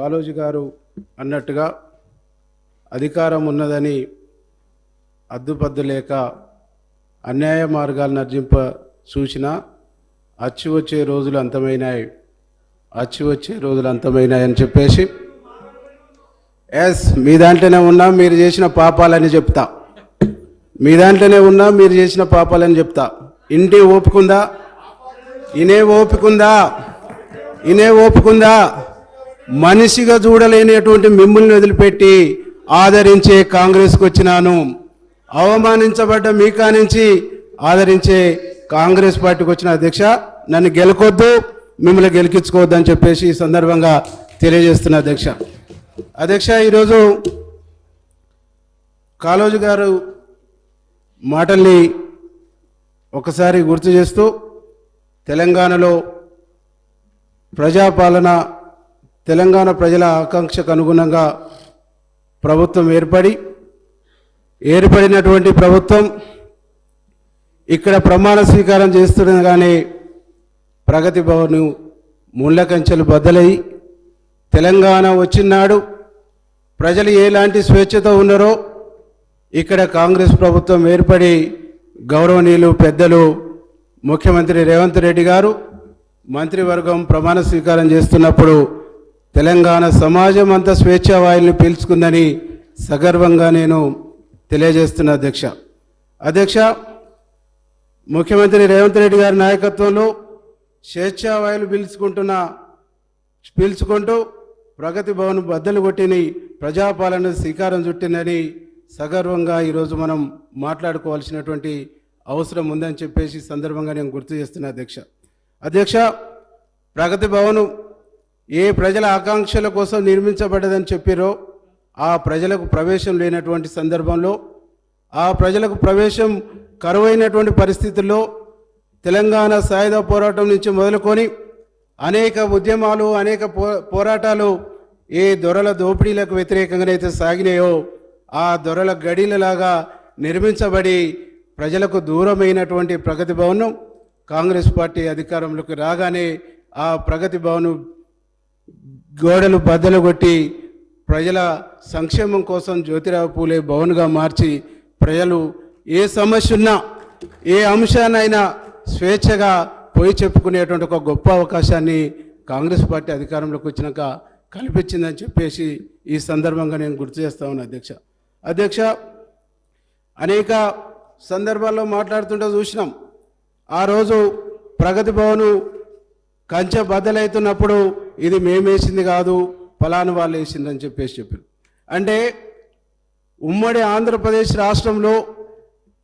కాళోజీ గారు అన్నట్టుగా అధికారం ఉన్నదని అద్దుపద్దు లేక అన్యాయ మార్గాలను నర్జింప చూసిన అచ్చి వచ్చే రోజులు అంతమైనాయి అచ్చి వచ్చే రోజులు అంతమైనాయి అని చెప్పేసి ఎస్ మీ దాంట్లోనే ఉన్నా మీరు చేసిన పాపాలని చెప్తా. మీ దాంట్లోనే ఉన్నా మీరు చేసిన పాపాలని చెప్తా. ఇంటి ఓపుకుందా ఇనే ఓపుకుందా ఇనే ఓపుకుందా మనిషిగా చూడలేనటువంటి మిమ్మల్ని వదిలిపెట్టి ఆదరించే కాంగ్రెస్కి వచ్చినాను. అవమానించబడ్డ మీ కానించి ఆదరించే కాంగ్రెస్ పార్టీకి వచ్చిన అధ్యక్ష నన్ను గెలకొద్దు మిమ్మల్ని గెలికించుకోవద్దు అని చెప్పేసి ఈ సందర్భంగా తెలియజేస్తున్న అధ్యక్ష. అధ్యక్ష ఈరోజు కాలోజు గారు మాటల్ని ఒకసారి గుర్తు చేస్తూ తెలంగాణలో ప్రజాపాలన తెలంగాణ ప్రజల ఆకాంక్షకు అనుగుణంగా ప్రభుత్వం ఏర్పడి ఏర్పడినటువంటి ప్రభుత్వం ఇక్కడ ప్రమాణ స్వీకారం చేస్తుండగానే ప్రగతి భవన్ ముళ్ళ కంచెలు బద్దలై తెలంగాణ వచ్చినాడు ప్రజలు ఎలాంటి స్వేచ్ఛతో ఉన్నారో ఇక్కడ కాంగ్రెస్ ప్రభుత్వం ఏర్పడి గౌరవనీయులు పెద్దలు ముఖ్యమంత్రి రేవంత్ రెడ్డి గారు మంత్రివర్గం ప్రమాణ స్వీకారం చేస్తున్నప్పుడు తెలంగాణ సమాజం అంతా స్వేచ్ఛావాయుల్ని పీల్చుకుందని సగర్వంగా నేను తెలియజేస్తున్న అధ్యక్ష. అధ్యక్ష ముఖ్యమంత్రి రేవంత్ రెడ్డి గారి నాయకత్వంలో స్వేచ్ఛా వాయులు పీల్చుకుంటున్న పీల్చుకుంటూ ప్రగతి భవన్ బద్దలు కొట్టిని ప్రజాపాలన శ్రీకారం చుట్టిందని సగర్వంగా ఈరోజు మనం మాట్లాడుకోవాల్సినటువంటి అవసరం ఉందని చెప్పేసి సందర్భంగా నేను గుర్తు చేస్తున్నా అధ్యక్ష. అధ్యక్ష ప్రగతి భవను ఏ ప్రజల ఆకాంక్షల కోసం నిర్మించబడ్డదని చెప్పారో ఆ ప్రజలకు ప్రవేశం లేనటువంటి సందర్భంలో ఆ ప్రజలకు ప్రవేశం కరువైనటువంటి పరిస్థితుల్లో తెలంగాణ సాయుధ పోరాటం నుంచి మొదలుకొని అనేక ఉద్యమాలు అనేక పో పోరాటాలు ఏ దొరల దోపిడీలకు వ్యతిరేకంగానైతే సాగినాయో ఆ దొరల గడీలలాగా నిర్మించబడి ప్రజలకు దూరమైనటువంటి ప్రగతి భవనం కాంగ్రెస్ పార్టీ అధికారంలోకి రాగానే ఆ ప్రగతి భవనం గోడలు బద్దలు కొట్టి ప్రజల సంక్షేమం కోసం జ్యోతిరావు పూలే భవన్గా మార్చి ప్రజలు ఏ సమస్య ఉన్నా ఏ అంశానైనా స్వేచ్ఛగా పోయి చెప్పుకునేటువంటి ఒక గొప్ప అవకాశాన్ని కాంగ్రెస్ పార్టీ అధికారంలోకి వచ్చినాక కల్పించిందని చెప్పేసి ఈ సందర్భంగా నేను గుర్తు చేస్తా ఉన్నా అధ్యక్ష. అధ్యక్ష అనేక సందర్భాల్లో మాట్లాడుతుంటే చూసినాం. ఆ రోజు ప్రగతి భవను కంచె బద్దలవుతున్నప్పుడు ఇది మేమేసింది కాదు ఫలానా వాళ్ళు వేసిందని చెప్పేసి చెప్పారు. అంటే ఉమ్మడి ఆంధ్రప్రదేశ్ రాష్ట్రంలో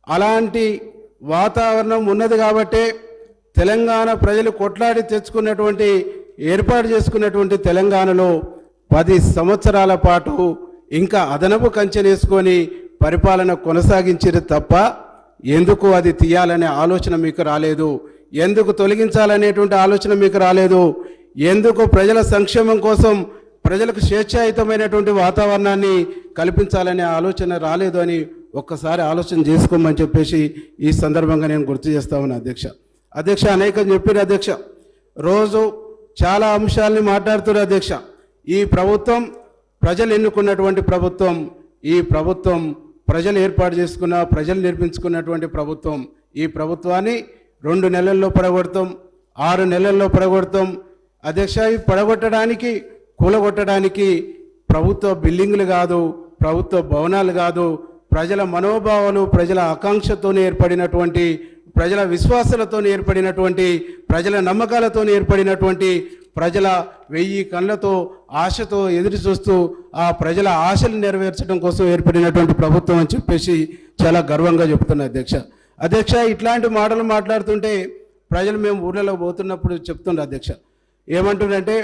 అలాంటి వాతావరణం ఉన్నది కాబట్టే తెలంగాణ ప్రజలు కొట్లాడి తెచ్చుకున్నటువంటి ఏర్పాటు చేసుకున్నటువంటి తెలంగాణలో పది సంవత్సరాల పాటు ఇంకా అదనపు కంచెనేసుకొని పరిపాలన కొనసాగించారు తప్ప ఎందుకు అది తీయాలనే ఆలోచన మీకు రాలేదు? ఎందుకు తొలగించాలనేటువంటి ఆలోచన మీకు రాలేదు? ఎందుకు ప్రజల సంక్షేమం కోసం ప్రజలకు స్వేచ్ఛాయుతమైనటువంటి వాతావరణాన్ని కల్పించాలనే ఆలోచన రాలేదు అని ఒక్కసారి ఆలోచన చేసుకోమని చెప్పేసి ఈ సందర్భంగా నేను గుర్తు చేస్తా ఉన్నా అధ్యక్ష. అధ్యక్ష అనేకం చెప్పారు అధ్యక్ష. రోజు చాలా అంశాలని మాట్లాడుతున్నారు అధ్యక్ష. ఈ ప్రభుత్వం ప్రజలు ఎన్నుకున్నటువంటి ప్రభుత్వం ఈ ప్రభుత్వం ప్రజలు ఏర్పాటు చేసుకున్న ప్రజలు నిర్మించుకున్నటువంటి ప్రభుత్వం ఈ ప్రభుత్వాన్ని రెండు నెలల్లో పడగొడతాం ఆరు నెలల్లో పడగొడతాం. అధ్యక్ష ఇవి పడగొట్టడానికి కూలగొట్టడానికి ప్రభుత్వ బిల్డింగ్లు కాదు ప్రభుత్వ భవనాలు కాదు ప్రజల మనోభావాలు ప్రజల ఆకాంక్షతో ఏర్పడినటువంటి ప్రజల విశ్వాసాలతో ఏర్పడినటువంటి ప్రజల నమ్మకాలతో ఏర్పడినటువంటి ప్రజల వెయ్యి కళ్ళతో ఆశతో ఎదురు చూస్తూ ఆ ప్రజల ఆశలు నెరవేర్చడం కోసం ఏర్పడినటువంటి ప్రభుత్వం అని చెప్పేసి చాలా గర్వంగా చెప్తున్నా అధ్యక్ష. అధ్యక్ష ఇట్లాంటి మాటలు మాట్లాడుతుంటే ప్రజలు మేము ఊర్లలో పోతున్నప్పుడు చెప్తుండ్రు అధ్యక్ష. ఏమంటుండంటే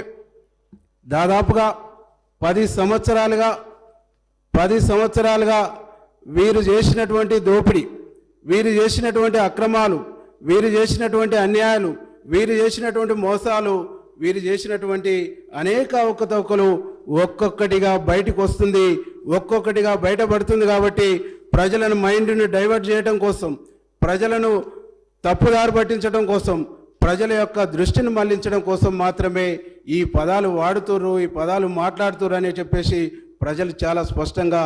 దాదాపుగా పది సంవత్సరాలుగా పది సంవత్సరాలుగా వీరు చేసినటువంటి దోపిడీ వీరు చేసినటువంటి అక్రమాలు వీరు చేసినటువంటి అన్యాయాలు వీరు చేసినటువంటి మోసాలు వీరు చేసినటువంటి అనేక అవకతవకలు ఒక్కొక్కటిగా బయటకు వస్తుంది ఒక్కొక్కటిగా బయటపడుతుంది కాబట్టి ప్రజలను మైండ్ని డైవర్ట్ చేయడం కోసం ప్రజలను తప్పుదారి పట్టించడం కోసం ప్రజల యొక్క దృష్టిని మళ్ళించడం కోసం మాత్రమే ఈ పదాలు వాడుతుర్రు ఈ పదాలు మాట్లాడుతుర్రు అని చెప్పేసి ప్రజలు చాలా స్పష్టంగా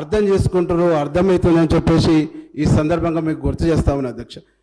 అర్థం చేసుకుంటారు అర్థమవుతుందని చెప్పేసి ఈ సందర్భంగా మీకు గుర్తు చేస్తా ఉన్నా అధ్యక్ష.